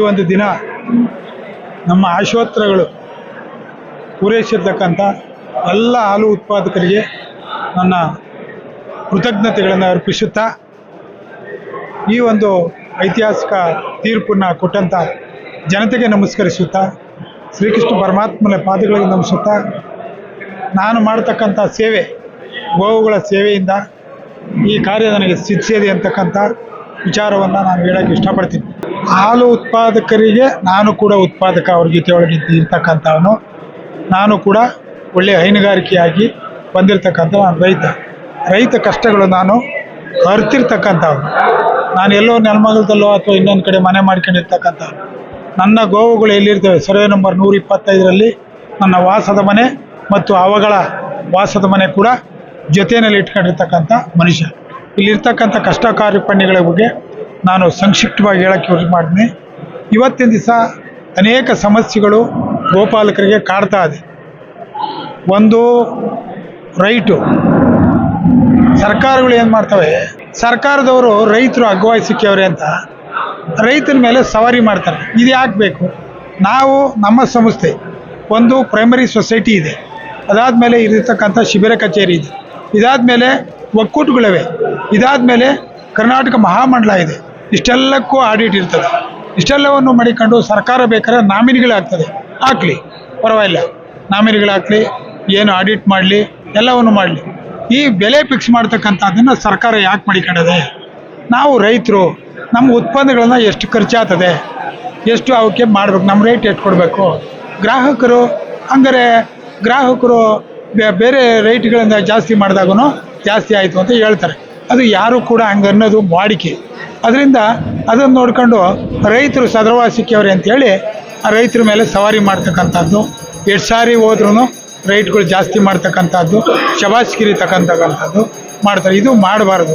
ಒಂದು ದಿನ ನಮ್ಮ ಆಶೋತ್ತರಗಳು ಪೂರೈಸಿರ್ತಕ್ಕಂಥ ಎಲ್ಲ ಹಾಲು ಉತ್ಪಾದಕರಿಗೆ ನನ್ನ ಕೃತಜ್ಞತೆಗಳನ್ನು ಅರ್ಪಿಸುತ್ತಾ ಈ ಒಂದು ಐತಿಹಾಸಿಕ ತೀರ್ಪನ್ನು ಕೊಟ್ಟಂಥ ಜನತೆಗೆ ನಮಸ್ಕರಿಸುತ್ತಾ ಶ್ರೀಕೃಷ್ಣ ಪರಮಾತ್ಮನ ಪಾದಗಳಿಗೆ ನಮಿಸುತ್ತಾ ನಾನು ಮಾಡತಕ್ಕಂಥ ಸೇವೆ ಗೋವುಗಳ ಸೇವೆಯಿಂದ ಈ ಕಾರ್ಯ ನನಗೆ ಸಿದ್ಧಿಸಿದೆ ಅಂತಕ್ಕಂಥ ವಿಚಾರವನ್ನು ನಾನು ಹೇಳೋಕ್ಕೆ ಇಷ್ಟಪಡ್ತೀನಿ. ಹಾಲು ಉತ್ಪಾದಕರಿಗೆ ನಾನು ಕೂಡ ಉತ್ಪಾದಕ ಅವ್ರ ಜೊತೆ ಒಳಗೆ ಇರ್ತಕ್ಕಂಥವನು. ನಾನು ಕೂಡ ಒಳ್ಳೆಯ ಹೈನುಗಾರಿಕೆಯಾಗಿ ಬಂದಿರತಕ್ಕಂಥ ನಾನು ರೈತ. ರೈತ ಕಷ್ಟಗಳು ನಾನು ಅರ್ತಿರ್ತಕ್ಕಂಥವ್ರು. ನಾನು ಎಲ್ಲೋ ನೆಲಮಗಲದಲ್ಲೋ ಅಥವಾ ಇನ್ನೊಂದು ಕಡೆ ಮನೆ ಮಾಡ್ಕೊಂಡಿರ್ತಕ್ಕಂಥವ್ರು. ನನ್ನ ಗೋವುಗಳು ಎಲ್ಲಿರ್ತವೆ? ಸರ್ವೆ ನಂಬರ್ ನೂರ ಇಪ್ಪತ್ತೈದರಲ್ಲಿ ನನ್ನ ವಾಸದ ಮನೆ ಮತ್ತು ಅವಗಳ ವಾಸದ ಮನೆ ಕೂಡ ಜೊತೆಯಲ್ಲಿ ಇಟ್ಕೊಂಡಿರ್ತಕ್ಕಂಥ ಮನುಷ್ಯ. ಇಲ್ಲಿರ್ತಕ್ಕಂಥ ಕಷ್ಟ ಕಾರ್ಯಪಣ್ಯಗಳ ಬಗ್ಗೆ ನಾನು ಸಂಕ್ಷಿಪ್ತವಾಗಿ ಹೇಳಕ್ಕೆ ಯೂಸ್ ಮಾಡ್ತೀನಿ. ಇವತ್ತಿನ ದಿವಸ ಅನೇಕ ಸಮಸ್ಯೆಗಳು ಗೋಪಾಲಕರಿಗೆ ಕಾಡ್ತಾ ಇದೆ. ಒಂದು ರೈಟು, ಸರ್ಕಾರಗಳು ಏನು ಮಾಡ್ತವೆ? ಸರ್ಕಾರದವರು ರೈತರು ಅಗ್ವಾಯಿ ಸಿಕ್ಕಿಯವ್ರೆ ಅಂತ ರೈತನ ಮೇಲೆ ಸವಾರಿ ಮಾಡ್ತಾರೆ. ಇದು ಯಾಕೆ ಬೇಕು? ನಾವು ನಮ್ಮ ಸಂಸ್ಥೆ ಒಂದು ಪ್ರೈಮರಿ ಸೊಸೈಟಿ ಇದೆ. ಅದಾದಮೇಲೆ ಇರತಕ್ಕಂಥ ಶಿಬಿರ ಕಚೇರಿ ಇದೆ. ಇದಾದಮೇಲೆ ಒಕ್ಕೂಟಗಳಿವೆ. ಇದಾದಮೇಲೆ ಕರ್ನಾಟಕ ಮಹಾಮಂಡಲ ಇದೆ. ಇಷ್ಟೆಲ್ಲಕ್ಕೂ ಆಡಿಟ್ ಇರ್ತದೆ. ಇಷ್ಟೆಲ್ಲವನ್ನು ಮಾಡಿಕೊಂಡು ಸರ್ಕಾರ ಬೇಕಾದ್ರೆ ನಾಮಿನಿಗಳಾಗ್ತದೆ. ಹಾಕಲಿ. ಪರವಾಗಿಲ್ಲ. ನಾಮಿನಿಗಳಾಗಲಿ ಏನು ಆಡಿಟ್ ಮಾಡಲಿ, ಎಲ್ಲವನ್ನು ಮಾಡಲಿ. ಈ ಬೆಲೆ ಫಿಕ್ಸ್ ಮಾಡ್ತಕ್ಕಂಥದ್ದನ್ನು ಸರ್ಕಾರ ಯಾಕೆ ಮಾಡಿಕೊಂಡಿದೆ? ನಾವು ರೈತರು, ನಮ್ಮ ಉತ್ಪನ್ನಗಳನ್ನು ಎಷ್ಟು ಖರ್ಚಾಗ್ತದೆ? ಎಷ್ಟು ಅವಕ್ಕೆ ಮಾಡಬೇಕು? ನಮ್ಮ ರೇಟ್ ಎಷ್ಟು ಕೊಡಬೇಕು? ಗ್ರಾಹಕರು, ಅಂದರೆ ಗ್ರಾಹಕರು ಬೇರೆ ರೇಟ್ಗಳಿಂದ ಜಾಸ್ತಿ ಮಾಡಿದಾಗೂ ಜಾಸ್ತಿ ಆಯಿತು ಅಂತ ಹೇಳ್ತಾರೆ. ಅದು ಯಾರು ಕೂಡ ಹಂಗೆ ಅನ್ನೋದು ವಾಡಿಕೆ. ಅದರಿಂದ ಅದನ್ನು ನೋಡ್ಕೊಂಡು ರೈತರು ಸದರವಾಸಿಕೆಯವ್ರೆ ಅಂತೇಳಿ ಆ ರೈತರ ಮೇಲೆ ಸವಾರಿ ಮಾಡ್ತಕ್ಕಂಥದ್ದು, ಎಷ್ಟು ಸಾರಿ ಹೋದ್ರೂ ರೈಟ್ಗಳು ಜಾಸ್ತಿ ಮಾಡ್ತಕ್ಕಂಥದ್ದು ಶಬಾಷ್ಗಿರಿ ತಕ್ಕಂತಕ್ಕಂಥದ್ದು ಮಾಡ್ತಾರೆ. ಇದು ಮಾಡಬಾರ್ದು.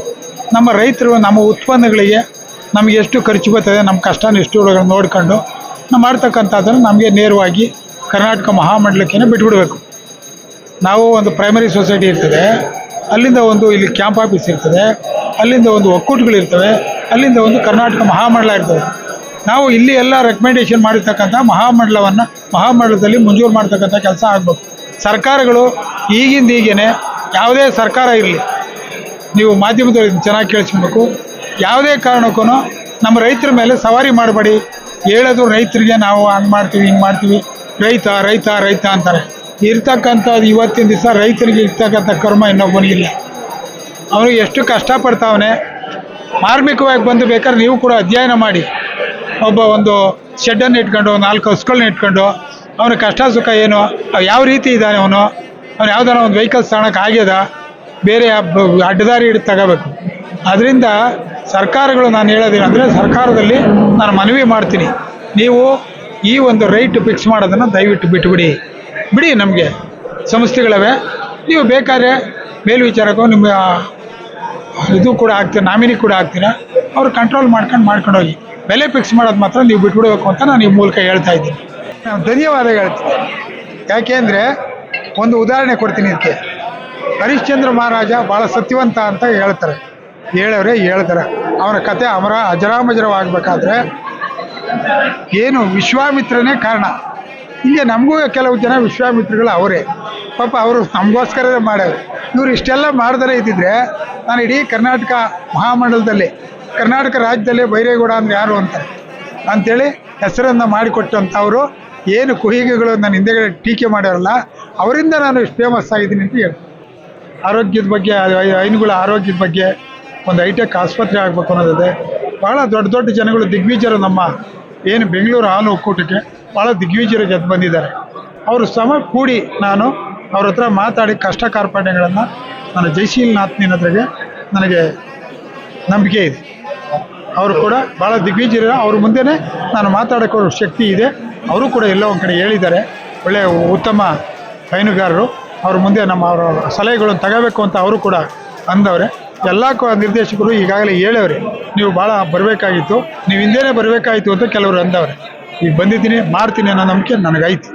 ನಮ್ಮ ರೈತರು ನಮ್ಮ ಉತ್ಪನ್ನಗಳಿಗೆ ನಮಗೆ ಎಷ್ಟು ಖರ್ಚು ಬರ್ತದೆ, ನಮ್ಮ ಕಷ್ಟ ನಿಷ್ಠುಗಳನ್ನು ನೋಡ್ಕೊಂಡು ನಾವು ಮಾಡ್ತಕ್ಕಂಥದ್ದನ್ನು ನಮಗೆ ನೇರವಾಗಿ ಕರ್ನಾಟಕ ಮಹಾಮಂಡಲಕ್ಕೆ ಬಿಟ್ಬಿಡಬೇಕು. ನಾವು ಒಂದು ಪ್ರೈಮರಿ ಸೊಸೈಟಿ ಇರ್ತದೆ. ಅಲ್ಲಿಂದ ಒಂದು ಇಲ್ಲಿ ಕ್ಯಾಂಪ್ ಆಫೀಸ್ ಇರ್ತದೆ. ಅಲ್ಲಿಂದ ಒಂದು ಒಕ್ಕೂಟಗಳಿರ್ತವೆ ಅಲ್ಲಿಂದ ಒಂದು ಕರ್ನಾಟಕ ಮಹಾಮಂಡಲ ಇರ್ತದೆ. ನಾವು ಇಲ್ಲಿ ಎಲ್ಲ ರೆಕಮೆಂಡೇಶನ್ ಮಾಡಿರ್ತಕ್ಕಂಥ ಮಹಾಮಂಡಲವನ್ನು, ಮಹಾಮಂಡಲದಲ್ಲಿ ಮಂಜೂರು ಮಾಡ್ತಕ್ಕಂಥ ಕೆಲಸ ಆಗಬೇಕು. ಸರ್ಕಾರಗಳು ಈಗಿಂದ ಈಗೇನೆ ಯಾವುದೇ ಸರ್ಕಾರ ಇರಲಿ, ನೀವು ಮಾಧ್ಯಮದಲ್ಲಿ ಚೆನ್ನಾಗಿ ಕೇಳಿಸ್ಬೇಕು. ಯಾವುದೇ ಕಾರಣಕ್ಕೂ ನಮ್ಮ ರೈತರ ಮೇಲೆ ಸವಾರಿ ಮಾಡಬೇಡಿ. ಹೇಳೋದು ರೈತರಿಗೆ ನಾವು ಹಂಗೆ ಮಾಡ್ತೀವಿ, ಹಿಂಗೆ ಮಾಡ್ತೀವಿ. ರೈತ ರೈತ ರೈತ ಅಂತಾರೆ. ಇರ್ತಕ್ಕಂಥದ್ದು ಇವತ್ತಿನ ದಿವಸ ರೈತರಿಗೆ ಇರ್ತಕ್ಕಂಥ ಕರ್ಮ ಇನ್ನೊಬ್ಬನಿಗಿಲ್ಲ ಅವನು ಎಷ್ಟು ಕಷ್ಟಪಡ್ತಾವನೆ. ಮಾರ್ಮಿಕವಾಗಿ ಬಂದು ಬೇಕಾದ್ರೆ ನೀವು ಕೂಡ ಅಧ್ಯಯನ ಮಾಡಿ. ಒಬ್ಬ ಒಂದು ಶೆಡ್ಡನ್ನು ಇಟ್ಕೊಂಡು, ನಾಲ್ಕು ಹಸುಗಳನ್ನ ಇಟ್ಕೊಂಡು, ಅವನ ಕಷ್ಟ ಸುಖ ಏನು ಯಾವ ರೀತಿ ಇದ್ದಾನೆ ಅವನು, ಅವ್ನು ಯಾವ್ದಾರ ಒಂದು ವೆಹಿಕಲ್ಸ್ ತಗೊಳಕ್ಕೆ ಆಗ್ಯದ, ಬೇರೆ ಅಡ್ಡದಾರಿ ಹಿಡಿದು ತಗೋಬೇಕು. ಅದರಿಂದ ಸರ್ಕಾರಗಳು ನಾನು ಹೇಳೋದೇನಂದರೆ ಸರ್ಕಾರದಲ್ಲಿ ನಾನು ಮನವಿ ಮಾಡ್ತೀನಿ. ನೀವು ಈ ಒಂದು ರೈಟ್ ಫಿಕ್ಸ್ ಮಾಡೋದನ್ನು ದಯವಿಟ್ಟು ಬಿಟ್ಟುಬಿಡಿ ಬಿಡಿ ನಮಗೆ. ಸಂಸ್ಥೆಗಳವೆ ನೀವು ಬೇಕಾದ್ರೆ ಮೇಲ್ವಿಚಾರಕ್ಕೂ ನಿಮ್ಮ ಇದು ಕೂಡ ಆಗ್ತೀರ, ನಾಮಿನಿ ಕೂಡ ಆಗ್ತೀರಾ. ಅವ್ರು ಕಂಟ್ರೋಲ್ ಮಾಡ್ಕೊಂಡು ಮಾಡ್ಕೊಂಡು ಹೋಗಿ ಬೆಲೆ ಫಿಕ್ಸ್ ಮಾಡೋದು ಮಾತ್ರ ನೀವು ಬಿಟ್ಬಿಡಬೇಕು ಅಂತ ನಾನು ಈ ಮೂಲಕ ಹೇಳ್ತಾ ಇದ್ದೀನಿ. ನಾನು ಧನ್ಯವಾದ ಹೇಳ್ತೀನಿ. ಯಾಕೆಂದರೆ ಒಂದು ಉದಾಹರಣೆ ಕೊಡ್ತೀನಿ ಇದಕ್ಕೆ. ಹರಿಶ್ಚಂದ್ರ ಮಹಾರಾಜ ಭಾಳ ಸತ್ಯವಂತ ಅಂತ ಹೇಳ್ತಾರೆ. ಹೇಳವ್ರೆ ಹೇಳ್ತಾರೆ. ಅವನ ಕತೆ ಅಮರ ಅಜರಾಮಜರವಾಗಬೇಕಾದ್ರೆ ಏನು ವಿಶ್ವಾಮಿತ್ರನೇ ಕಾರಣ. ಹಿಂಗೆ ನಮಗೂ ಕೆಲವು ಜನ ವಿಶ್ವಾಮಿತ್ರಗಳು ಅವರೇ. ಪಾಪ ಅವರು ನಮಗೋಸ್ಕರವೇ ಮಾಡೋರು ಇವರು ಇಷ್ಟೆಲ್ಲ ಮಾಡ್ದರೆ ಇದ್ದಿದ್ರೆ ನಾನು ಇಡೀ ಕರ್ನಾಟಕ ಮಹಾಮಂಡಲದಲ್ಲಿ, ಕರ್ನಾಟಕ ರಾಜ್ಯದಲ್ಲೇ ಬೈರೇಗೌಡ ಅಂದ್ರೆ ಯಾರು ಅಂತ ಅಂಥೇಳಿ ಹೆಸರನ್ನು ಮಾಡಿಕೊಟ್ಟಂಥವರು ಏನು ಕುಹಿಗೆಗಳು ನನ್ನ ಹಿಂದೆಗಡೆ ಟೀಕೆ ಮಾಡ್ಯಾರಲ್ಲ, ಅವರಿಂದ ನಾನು ಇಷ್ಟು ಫೇಮಸ್ ಆಗಿದ್ದೀನಿ ಅಂತ ಹೇಳಿ ಆರೋಗ್ಯದ ಬಗ್ಗೆ ಐನುಗಳ ಆರೋಗ್ಯದ ಬಗ್ಗೆ ಒಂದು ಹೈಟೆಕ್ ಆಸ್ಪತ್ರೆ ಆಗಬೇಕು ಅನ್ನೋದಿದೆ. ಭಾಳ ದೊಡ್ಡ ದೊಡ್ಡ ಜನಗಳು ದಿಗ್ವಿಜರು ನಮ್ಮ, ಏನು ಬೆಂಗಳೂರು ಹಾಲು ಒಕ್ಕೂಟಕ್ಕೆ. ಭಾಳ ದಿಗ್ವಿಜಯರ ಜೊತೆ ಬಂದಿದ್ದಾರೆ. ಅವರು ಸಮ ಕೂಡಿ ನಾನು ಅವ್ರ ಹತ್ರ ಮಾತಾಡಿ ಕಷ್ಟ ಕಾರ್ಪಣ್ಯಗಳನ್ನು ನಾನು ಜಯಶೀಲನಾಥ್ನಿನ ಹತ್ರಗೆ ನನಗೆ ನಂಬಿಕೆ ಇದೆ. ಅವರು ಕೂಡ ಭಾಳ ದಿಗ್ವಿಜಯರ. ಅವ್ರ ಮುಂದೆನೇ ನಾನು ಮಾತಾಡೋಕ್ಕೋ ಶಕ್ತಿ ಇದೆ. ಅವರು ಕೂಡ ಎಲ್ಲೋ ಒಂದು ಕಡೆ ಹೇಳಿದ್ದಾರೆ. ಒಳ್ಳೆಯ ಉತ್ತಮ ಹೈನುಗಾರರು ಅವ್ರ ಮುಂದೆ ನಮ್ಮ ಅವರ ಸಲಹೆಗಳನ್ನು ತಗೋಬೇಕು ಅಂತ ಅವರು ಕೂಡ ಅಂದವ್ರೆ. ಎಲ್ಲ ನಿರ್ದೇಶಕರು ಈಗಾಗಲೇ ಹೇಳವ್ರೆ, ನೀವು ಭಾಳ ಬರಬೇಕಾಗಿತ್ತು, ನೀವು ಹಿಂದೆನೇ ಬರಬೇಕಾಗಿತ್ತು ಅಂತ ಕೆಲವರು ಅಂದವ್ರೆ. ಈಗ ಬಂದಿದ್ದೀನಿ ಮಾಡ್ತೀನಿ ಅನ್ನೋ ನಂಬಿಕೆ ನನಗೈತಿ